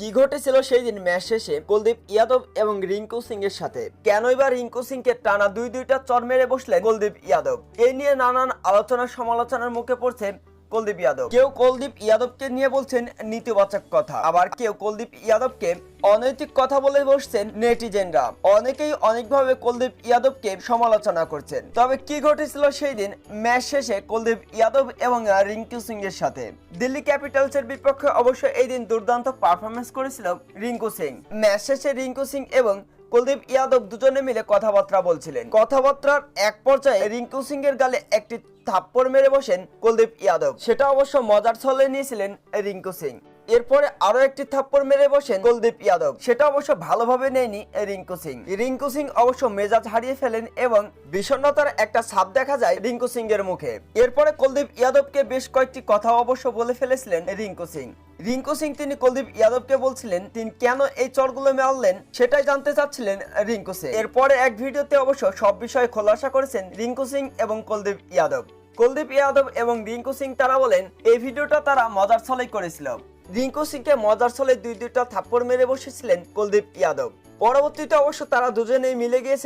কি ঘটেছিল সেই দিন ম্যাচ শেষে কুলদীপ, ইয়াদব এবং রিঙ্কু সিং এর সাথে? কেনই বা রিঙ্কু সিং কে টানা দুই দুইটা চর মেরে বসলেন কুলদীপ, ইয়াদব? এ নিয়ে নানান আলোচনা সমালোচনার মুখে পড়ছে কুলদীপ ইয়াদব। কেউ কুলদীপ ইয়াদবকে নিয়ে বলছেন নীতিবাচক কথা। আবার কেউ কুলদীপ ইয়াদবকে অনৈতিক কথা বলে বসছেন নেটিজেনরা অনেকেই অনেকভাবে কুলদীপ ইয়াদবকে সমালোচনা করছেন। তবে কি ঘটেছিল সেই দিন? ম্যাচ শেষে কুলদীপ ইয়াদব এবং রিঙ্কু সিং এর সাথে। দিল্লি ক্যাপিটালসের বিপক্ষে অবশ্য এই দিন দুর্দান্ত পারফরমেন্স করেছিল রিঙ্কু সিং। ম্যাচ শেষে রিঙ্কু সিং এবং কুলদীপ ইয়াদব দুজনে মিলে কথাবার্তা বলছিলেন। কথাবার্তার এক পর্যায়ে রিঙ্কু সিং এর গালে একটি থাপ্পড় মেরে বসেন কুলদীপ ইয়াদব। সেটা অবশ্য মজার ছলে নিয়েছিলেন রিঙ্কু সিং। এরপরে আরও একটি থাপ্পড় মেরে বসেন কুলদীপ ইয়াদব সেটা অবশ্য ভালোভাবে নেয়নি রিঙ্কু সিং। রিঙ্কু সিং অবশ্য মেজাজ হারিয়ে ফেলেন এবং বিষণ্ণতার একটা ছাপ দেখা যায় রিঙ্কু সিং এর মুখে। এরপরে কুলদীপ ইয়াদবকে বেশ কয়েকটি কথা অবশ্য বলে ফেলেছিলেন রিঙ্কু সিং। রিঙ্কু সিং তিনি কুলদীপ ইয়াদবকে বলছিলেন, তিনি কেন এই চরগুলো মারলেন? সেটাই জানতে চাচ্ছিলেন রিঙ্কু সিং। এরপরে এক ভিডিওতে অবশ্য সব বিষয়ে খোলাসা করেছেন রিঙ্কু সিং এবং কুলদীপ ইয়াদব কুলদীপ ইয়াদব এবং রিঙ্কু সিং তারা বলেন, এই ভিডিওটা তারা মজার ছলেই করেছিল। রিঙ্কু সিংকে মজার ছলে দুই দুইটা থাপ্পড় মেরে বসেছিলেন কুলদীপ ইয়াদব। পরবর্তীতে অবশ্য তারা দুজনেই মিলে গিয়েছেন